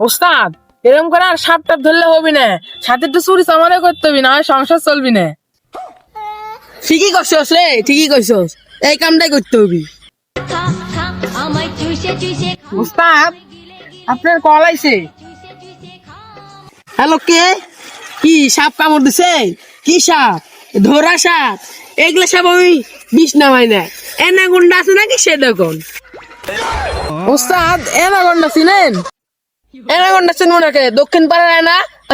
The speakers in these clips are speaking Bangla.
ওস্তাদ এরকম করে আর সাপ টাপ ধরলে হবি না। সাথে একটু চুরি সামানে করতে হবি, না সংসার চলবি না। ঠিকই করছস রে ঠিকই করছস এই কামটাই করতে হবি। ওস্তাদ, আপনার কল আইছে। হ্যালো কে? কি সাপ কামড় দিছে? কি সাপ? ধরা সাপ? এগুলো সাপ আমি বিষ নামাই না। এনাগুন্ডা আছে নাকি সে দেখুন ওস্তাদ, এনাগন্ডা চিনেন? চিনবো নাকি দক্ষিণ পাড়ার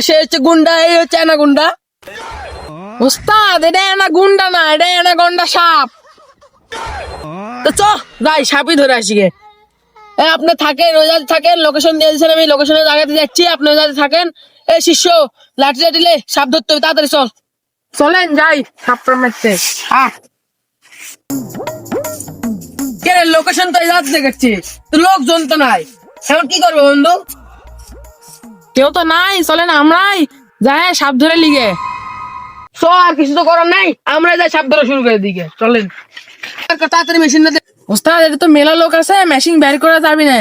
সে হচ্ছে গুন্ডা, এই হচ্ছে এটা না, এটা সাপ। তো চ, যাই, সাপই ধরে আসি গে। আপনি থাকেন থাকেন লোকেশন দিয়ে দিয়েছেন আমি লোকেশনের জায়গাতে যাচ্ছি, আপনি থাকেন। শিষ্য, লাঠি লাঠিলে সাপ ধরতে হবে, তাড়াতাড়ি চল। চলেন, যাই সাপটা মারতে। আহ লোকেশন তো এই দেখাচ্ছি তো লোকজন তো নাই। এখন কি করব বন্ধু? কেউ তো নাই চলেন আমরাই যাই সাপ ধরে লিগে। তো আর কিছু তো করার নাই আমরা যাই সাপ ধরা শুরু করে দিকে চলেন। তাড়াতাড়ি মেশিন না ওস্তাদ এটা তো মেলা লোক আছে মেশিন বের করা যাবি না।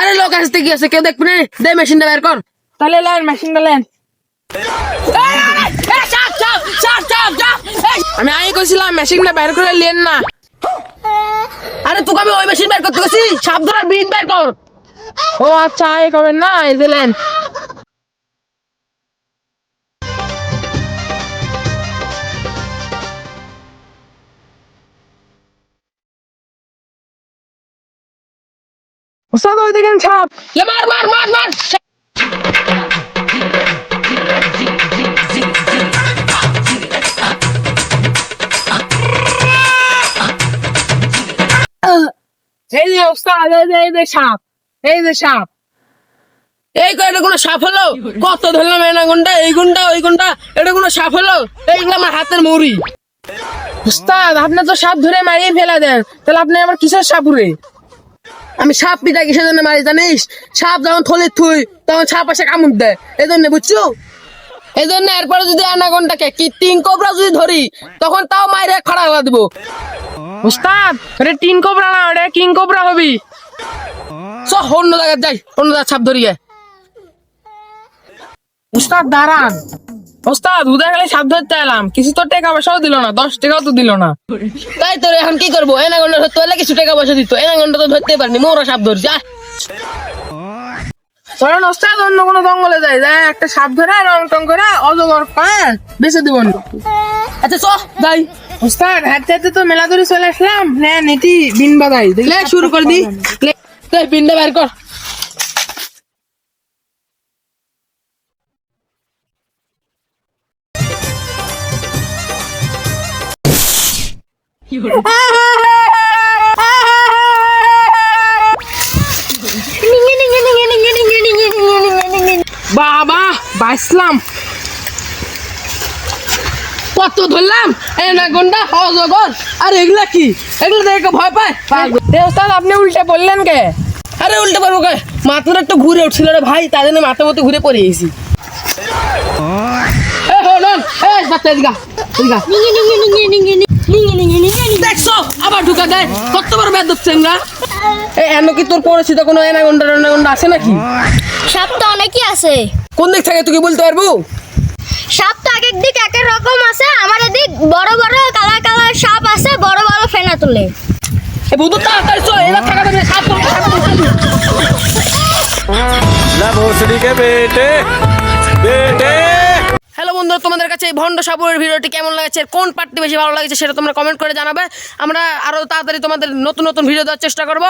আরে লোক আসতে কি আছে কেউ দেখবে না? দে মেশিনটা বের কর। তাহলে লেন মেশিনটা লেন। আমি আগে কইছিলাম মেশিনটা বের করে লেন না। আরে তোকে আমি ওই মেশিন বের করতে গেছি সাপ ধরার বিট বের কর। ও আচ্ছা আগে করবেন না এই যে লেন। ওস্তাদ ওই দেখেন এ মার মার মার মার। এই যে ওস্তাদ এই যে সাপ এই যে সাপ। এই এটা কোনো সাপ হলো? কত ধরলাম এনা গুন্ডা এই গুন্ডা ওই গুন্ডা এটা কোনো সাপ হলো? এইগুলো আমার হাতের মুড়ি। উস্তাদ আপনি তো সাপ ধরে মারিয়ে ফেলা দেন তাহলে আপনি আমার কিসের সাপ উড়ে আমি সাপ পিটা কিসের জন্য মারি জানিস? সাপ যখন থলে থুই তখন সাপ আসে কামড় দেয়। এই জন্য বুঝছ? এই জন্য এরপরে যদি অ্যানাগনটাকে কি তিন কোবরা যদি ধরি তখন তাও মাইরে খড়া হওয়া দিব। উস্তাদ এটা তিন কোবরা না ওটা কিং কোবরা হবি। চ অন্য জায়গায় যাই অন্য জায়গায় সাপ ধরিয়ে। উস্তাদ দাঁড়ান। ওস্তাদ গেলে সাপ ধরতে এলাম। কিছু তো টাকা পয়সাও দিল না দশ টাকাও তো দিল না। তাই তোর এখন কি করব? এনাগন্ডা ধরতে হলে কিছু টাকা পয়সা দিত। এনাগন্ডা তো ধরতে পারিনি মোরা সাপ ধরছি চলেন ওস্তাদ অন্য কোনো জঙ্গলে যাই। যাই একটা সাপ ধরে রং টং করে অজগর পায় বেঁচে দিব না। আচ্ছা চ যাই। ওস্তাদ হাঁটতে হাঁটতে তো মেলা ধরে চলে আসলাম। হ্যাঁ এটি বিন বাজাই। দেখলে শুরু করে দি। লে, লে, বিনটা বের কর। বাবা বাইসলাম। কত ধরলাম? অজগর। আর এগুলা কি? এগুলো দেখে ভয় পায়? ওস্তাদ আপনি উল্টে বললেন কে? আরে উল্টে পারব কে? মাথাটা একটু ঘুরে উঠছিল রে ভাই তাই জন্য মাথা মতো ঘুরে পড়ে গেছি। এ হন এ বাচ্চা এদিকা এদিকা কি তোর কোনো আছে নাকি? অনেকই আছে। কোন দিক থেকে বলতে পারব? আগের দিক রকম আছে। আমার এদিক বড় বড় সাপ আছে বড় বড় তুলে। বেটে বেটে। বন্ধুরা, তোমাদের কাছে এই ভণ্ড সাপুরের ভিডিওটি কেমন লাগছে কোন পার্টটি বেশি ভালো লাগছে সেটা তোমরা কমেন্ট করে জানাবে। আমরা আরও তাড়াতাড়ি তোমাদের নতুন নতুন ভিডিও দেওয়ার চেষ্টা করব।